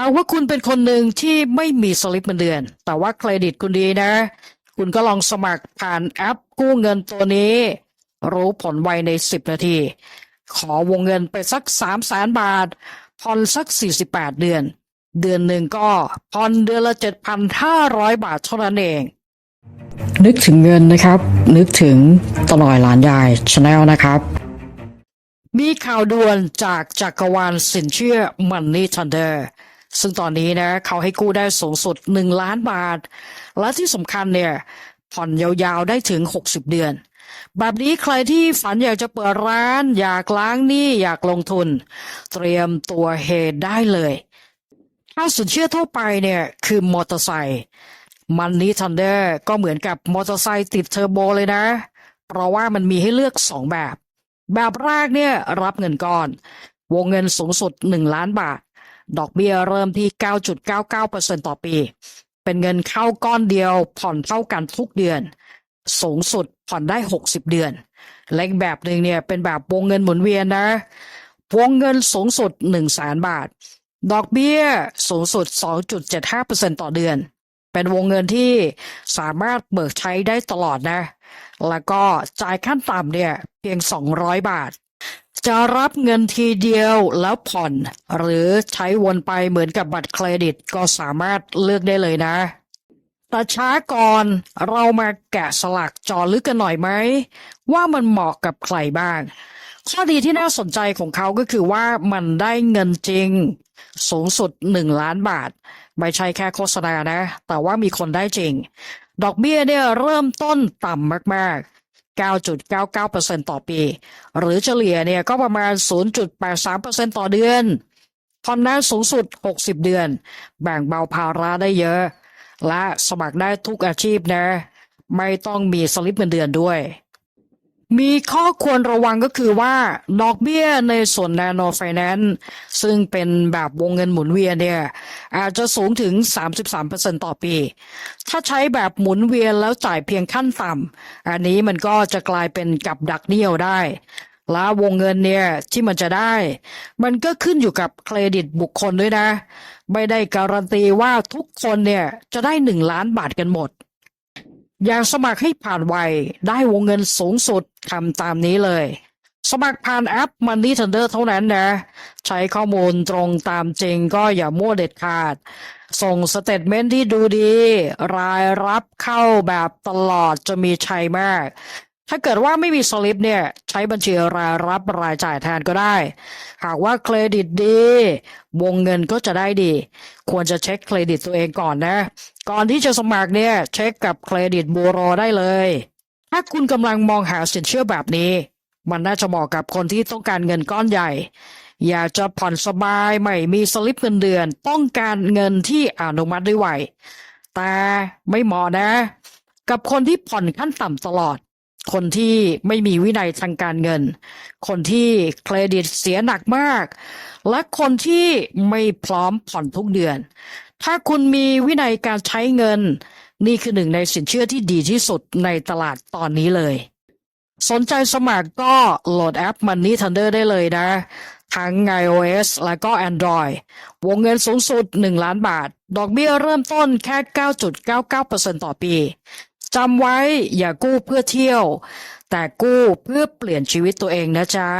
หาว่าคุณเป็นคนหนึ่งที่ไม่มีสลิปเงินเดือน แต่ว่าเครดิตคุณดีนะ คุณก็ลองสมัครผ่านแอปกู้เงินตัวนี้ รู้ผลไวใน 10 นาที ขอวงเงินไปสัก3 0 0แสนบาทผ่อนสัก 48 เดือน เดือนหนึ่งก็ผ่อนเดือนละ 7,500 บาทเท่านั้นเอง นึกถึงเงินนะครับ นึกถึงตลอยหลานยายชาแนลนะครับมีข่าวด่วนจากจักรวาลสินเชื่อ Money Thunder ซึ่งตอนนี้นะเขาให้กู้ได้สูงสุด 1 ล้านบาท และที่สำคัญเนี่ยผ่อนยาวๆได้ถึง 60 เดือน แบบนี้ใครที่ฝันอยากจะเปิดร้าน อยากล้างหนี้อยากลงทุน เตรียมตัวเฮดได้เลยถ้าสินเชื่อทั่วไปเนี่ยคือมอเตอร์ไซค์มันนี้ทันเดอร์ก็เหมือนกับมอเตอร์ไซค์ติดเทอร์โบเลยนะ เพราะว่ามันมีให้เลือกสองแบบ แบบแรกเนี่ยรับเงินก้อน วงเงินสูงสุด 1 ล้านบาท ดอกเบี้ยเริ่มที่ 9.99%ต่อปี เป็นเงินเข้าก้อนเดียวผ่อนเท่ากันทุกเดือน สูงสุดผ่อนได้ 60 เดือนและอีกแบบหนึ่งเนี่ยเป็นแบบวงเงินหมุนเวียนนะ วงเงินสูงสุด1 0 0 0 0แสนบาท ดอกเบี้ยสูงสุด 2.75%ต่อเดือน เป็นวงเงินที่สามารถเบิกใช้ได้ตลอดนะ แล้วก็จ่ายขั้นต่ำเนี่ยเพียง 200 บาท จะรับเงินทีเดียวแล้วผ่อน หรือใช้วนไปเหมือนกับบัตรเครดิตก็สามารถเลือกได้เลยนะ แต่ช้าก่อนเรามาแกะสลักจอลึกกันหน่อยไหม ว่ามันเหมาะกับใครบ้าง ข้อดีที่น่าสนใจของเขาก็คือว่ามันได้เงินจริง สูงสุด 1 ล้านบาท ไม่ใช่แค่โฆษณานะ แต่ว่ามีคนได้จริง ดอกเบี้ยเนี่ยเริ่มต้นต่ำมากๆ 9.99%ต่อปี หรือเฉลี่ยเนี่ยก็ประมาณ 0.83%ต่อเดือนผ่อนนาสูงสุด 60 เดือน แบ่งเบาภาระได้เยอะ และสมัครได้ทุกอาชีพนะ ไม่ต้องมีสลิปเงินเดือนด้วย มีข้อควรระวังก็คือว่าดอกเบี้ยในส่วน Nano Finance ซึ่งเป็นแบบวงเงินหมุนเวียนเนี่ยอาจจะสูงถึง 33%ต่อปี ถ้าใช้แบบหมุนเวียนแล้วจ่ายเพียงขั้นต่ำอันนี้มันก็จะกลายเป็นกับดักเหนี่ยวได้ และวงเงินเนี่ยที่มันจะได้ มันก็ขึ้นอยู่กับเครดิตบุคคลด้วยนะ ไม่ได้การันตีว่าทุกคนเนี่ยจะได้หนึ่งล้านบาทกันหมด อยากสมัครให้ผ่านไวได้วงเงินสูงสุดทำตามนี้เลย สมัครผ่านแอป Money Thunder เท่านั้นนะ ใช้ข้อมูลตรงตามจริงก็อย่ามั่วเด็ดขาด ส่งสเตทเมนต์ที่ดูดี รายรับเข้าแบบตลอดจะมีชัยมาก ถ้าเกิดว่าไม่มีสลิปเนี่ยใช้บัญชีรายรับรายจ่ายแทนก็ได้ หากว่าเครดิตดี วงเงินก็จะได้ดี ควรจะเช็คเครดิตตัวเองก่อนนะ ก่อนที่จะสมัครเนี่ยเช็คกับเครดิตบูโรได้เลย ถ้าคุณกำลังมองหาสินเชื่อแบบนี้ มันน่าจะเหมาะกับคนที่ต้องการเงินก้อนใหญ่ อยากจะผ่อนสบายไม่มีสลิปเงินเดือน ต้องการเงินที่อนุมัติได้ไวแต่ไม่เหมาะนะ กับคนที่ผ่อนขั้นต่ำตลอด คนที่ไม่มีวินัยทางการเงิน คนที่เครดิตเสียหนักมาก และคนที่ไม่พร้อมผ่อนทุกเดือน ถ้าคุณมีวินัยการใช้เงิน นี่คือหนึ่งในสินเชื่อที่ดีที่สุดในตลาดตอนนี้เลย สนใจสมัครก็โหลดแอป Money Thunder ได้เลยนะ ทั้ง iOS และก็ Android วงเงินสูงสุด 1 ล้านบาท ดอกเบี้ยเริ่มต้นแค่ 9.99%ต่อปี จำไว้อย่ากู้เพื่อเที่ยว แต่กู้เพื่อเปลี่ยนชีวิตตัวเองนะจ๊ะ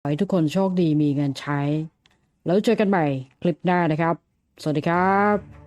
ขอให้ทุกคนโชคดีมีเงินใช้ แล้วเจอกันใหม่คลิปหน้านะครับ สวัสดีครับ